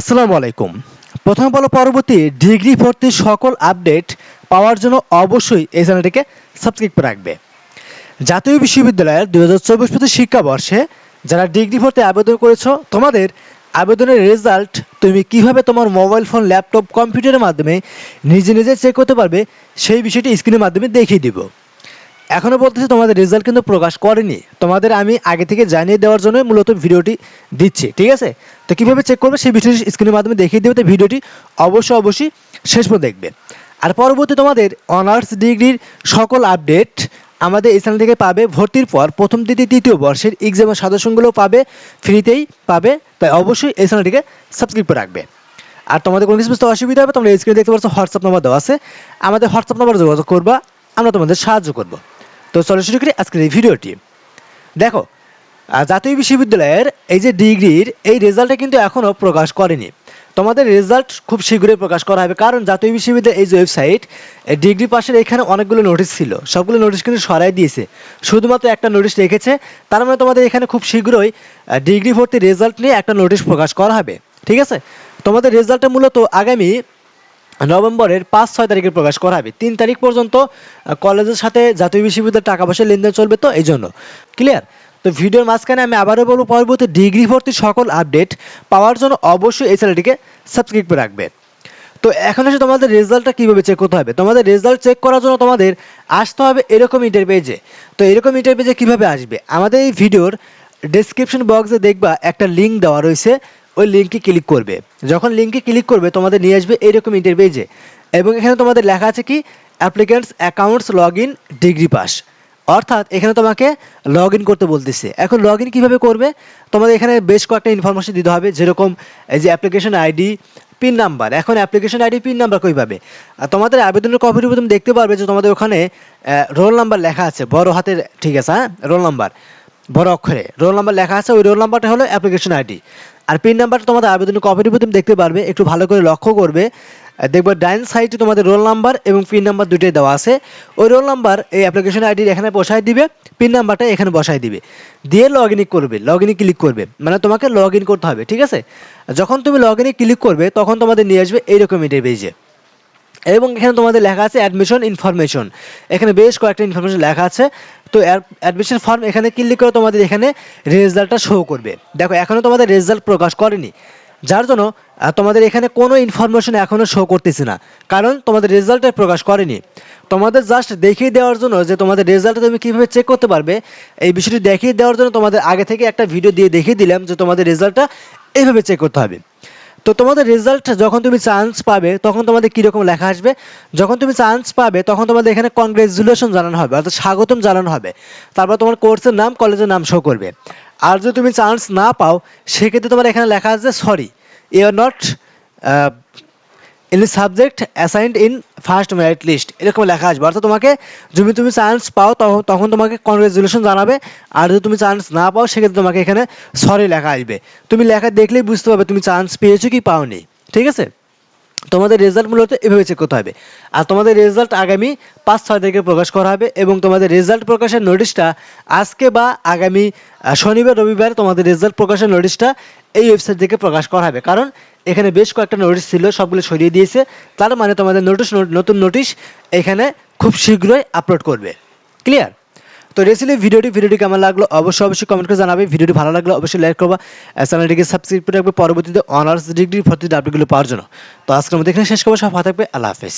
আসসালামু আলাইকুম। প্রথম বলো পরবর্তী ডিগ্রি ভর্তির সকল আপডেট পাওয়ার জন্য অবশ্যই এই চ্যানেলটিকে সাবস্ক্রাইব করে রাখবে। জাতীয় বিশ্ববিদ্যালয়ের দুই হাজার চব্বিশ পঁচিশ শিক্ষাবর্ষে যারা ডিগ্রি ভর্তি আবেদন করেছ, তোমাদের আবেদনের রেজাল্ট তুমি কীভাবে তোমার মোবাইল ফোন, ল্যাপটপ, কম্পিউটারের মাধ্যমে নিজে নিজে চেক করতে পারবে, সেই বিষয়টি স্ক্রিনের মাধ্যমে দেখিয়ে দিব। এখনও বলতেছি, তোমাদের রেজাল্ট কিন্তু প্রকাশ করেনি। তোমাদের আমি আগে থেকে জানিয়ে দেওয়ার জন্য মূলত ভিডিওটি দিচ্ছি, ঠিক আছে? তো কীভাবে চেক করবে সেই বিষয়টি স্ক্রিনের মাধ্যমে দেখিয়ে দেবে, তো ভিডিওটি অবশ্যই অবশ্যই শেষ পর্যন্ত দেখবে। আর পরবর্তী তোমাদের অনার্স ডিগ্রির সকল আপডেট আমাদের এই চ্যানেল থেকে পাবে ভর্তির পর, প্রথম দ্বিতীয় তৃতীয় বর্ষের এক্সামের সাজেশনগুলো পাবে ফ্রিতেই পাবে, তাই অবশ্যই এই চ্যানেলটিকে সাবস্ক্রাইব করে রাখবে। আর তোমাদের কোনো কিছু বুঝতে অসুবিধা হবে, তোমরা স্ক্রিনে দেখতে পাচ্ছ, হোয়াটসঅ্যাপ নাম্বার দেওয়া আছে। আমাদের হোয়াটসঅ্যাপ নাম্বার যোগাযোগ করবা, আমরা তোমাদের সাহায্য করব। তো চলো শুরু করি আজকের এই ভিডিওটি। দেখো জাতীয় বিশ্ববিদ্যালয়ের এই যে ডিগ্রির এই রেজাল্টটা কিন্তু এখনও প্রকাশ করেনি। তোমাদের রেজাল্ট খুব শীঘ্রই প্রকাশ করা হবে, কারণ জাতীয় বিশ্ববিদ্যালয়ের এই যে ওয়েবসাইট ডিগ্রি পাশের এখানে অনেকগুলো নোটিশ ছিল। সবগুলো নোটিশ কিন্তু সরাই দিয়েছে। শুধুমাত্র একটা নোটিশ রেখেছে, তার মানে তোমাদের এখানে খুব শীঘ্রই ডিগ্রি ভর্তি রেজাল্ট নিয়ে একটা নোটিশ প্রকাশ করা হবে। ঠিক আছে? তোমাদের রেজাল্টটা মূলত আগামী নভেম্বরের পাঁচ, ছয় তারিখে প্রকাশ করা হবে। তিন তারিখ পর্যন্ত কলেজের সাথে জাতীয় বিশ্ববিদ্যালয়ের টাকা পয়সা লেনদেন চলবে তো, এই জন্য। ক্লিয়ার তো ভিডিওর মাঝখানে আমি আবারও বলব, পরবর্তী ডিগ্রি ভর্তি সকল আপডেট পাওয়ার জন্য অবশ্যই এই চ্যানেলটিকে সাবস্ক্রাইব করে রাখবে। তো এখন এসে তোমাদের রেজাল্টটা কীভাবে চেক করতে হবে? তোমাদের রেজাল্ট চেক করার জন্য তোমাদের আসতে হবে এরকম ইন্টারপেজে তো এরকম ইন্টারপেজে কীভাবে আসবে? আমাদের এই ভিডিওর ডেসক্রিপশন বক্সে দেখবা একটা লিঙ্ক দেওয়া রয়েছে। ওই লিঙ্কে ক্লিক করবে। যখন লিঙ্কে ক্লিক করবে, তোমাদের নিয়ে আসবে এইরকম ইন্টারপেজে এবং এখানে তোমাদের লেখা আছে কি? Applicants accounts log in degree pass অর্থাৎ এখানে তোমাকে লগ ইন করতে বলতেছে। এখন লগ ইন কীভাবে করবে? তোমাদের এখানে বেশ কয়েকটা ইনফরমেশন দিতে হবে। যেরকম এই যে অ্যাপ্লিকেশন আইডি পিন নাম্বার এখন অ্যাপ্লিকেশন আইডি পিন নাম্বার কীভাবে আর তোমাদের আবেদনের কপির উপর তুমি দেখতে পারবে যে তোমাদের ওখানে রোল নাম্বার লেখা আছে। বড় হাতের, ঠিক আছে হ্যাঁ? রোল নাম্বার বড় অক্ষরে। রোল নাম্বার লেখা আছে। ওই রোল নাম্বারটা হলো অ্যাপ্লিকেশন আইডি আর পিন নাম্বারটা তোমাদের আবেদনের উপর তুমি দেখতে পারবে, একটু ভালো করে লক্ষ্য করবে। দেখব ডাইন সাইডে তোমাদের রোল নাম্বার এবং পিন নাম্বার দুটোই দেওয়া আছে। ওই রোল নাম্বার এই অ্যাপ্লিকেশন আইডি এখানে বসাই দিবে পিন নাম্বারটা এখানে বসাই দিবে। দিয়ে লগ ইন করবে লগ ইনে ক্লিক করবে। মানে তোমাকে লগ ইন করতে হবে, ঠিক আছে? যখন তুমি লগ ইনে ক্লিক করবে, তখন তোমাদের নিয়ে আসবে এইরকম পেজে এবং এখানে তোমাদের লেখা আছে অ্যাডমিশন ইনফরমেশন এখানে বেশ কয়েকটা ইনফরমেশন লেখা আছে। তো অ্যাডমিশন ফর্ম এখানে ক্লিক করে তোমাদের এখানে রেজাল্টটা শো করবে। দেখো এখনও তোমাদের রেজাল্ট প্রকাশ করেনি। যার জন্য তোমাদের এখানে কোনো ইনফরমেশন এখনও শো করতেছে না। কারণ তোমাদের রেজাল্টটা প্রকাশ করেনি। তোমাদের জাস্ট দেখিয়ে দেওয়ার জন্য যে তোমাদের রেজাল্টটা তুমি কীভাবে চেক করতে পারবে, এই বিষয়টি দেখিয়ে দেওয়ার জন্য তোমাদের আগে থেকে একটা ভিডিও দিয়ে দেখিয়ে দিলাম যে তোমাদের রেজাল্টটা এইভাবে চেক করতে হবে। তো তোমাদের রেজাল্ট যখন তুমি চান্স পাবে, তখন তোমাদের কীরকম লেখা আসবে? যখন তুমি চান্স পাবে, তখন তোমাদের এখানে কনগ্রেচুলেশন জানানো হবে, অর্থাৎ স্বাগতম জানানো হবে। তারপর তোমার কোর্সের নাম কলেজের নাম শো করবে। আর যদি তুমি চান্স না পাও, সেক্ষেত্রে তোমার এখানে লেখা আছে sorry you are not in subject assigned in first merit list এরকম লেখা আসবে অর্থাৎ তোমাকে যদি তুমি চান্স পাও তখন তোমাকে কনগ্রেচুলেশন জানাবে। আর যদি তুমি চান্স না পাও, সেক্ষেত্রে তোমাকে এখানে সরি লেখা আসবে। তুমি লেখা দেখলেই বুঝতে পারবে তুমি চান্স পেয়েছ কি পাওনি। ঠিক আছে? তোমাদের রেজাল্ট মূলত এভাবে চেক করতে হবে। আর তোমাদের রেজাল্ট আগামী পাঁচ, ছয় তারিখে প্রকাশ করা হবে এবং তোমাদের রেজাল্ট প্রকাশের নোটিশটা আজকে বা আগামী শনিবার, রবিবার তোমাদের রেজাল্ট প্রকাশের নোটিশটা এই ওয়েবসাইট থেকে প্রকাশ করা হবে। কারণ এখানে বেশ কয়েকটা নোটিশ ছিল, সবগুলো সরিয়ে দিয়েছে। তার মানে তোমাদের নোটিশ নতুন নোটিশ এখানে খুব শীঘ্রই আপলোড করবে। ক্লিয়ার তো রেসিলি ভিডিওটি ভিডিওটি কেমন লাগল? অবশ্যই অবশ্যই কমেন্ট করে জানাবে। ভিডিওটি ভালো লাগল অবশ্যই লাইক করবা। চ্যানেলটিকে সাবস্ক্রাইব করে রাখবে পরবর্তীতে অনার্স ডিগ্রি ভর্তি ডাবলিগুলো পাওয়ার জন্য। তো আজকের মধ্যে এখানে শেষ করব। সব ভালো থাকবে। আল্লাহ হাফেজ।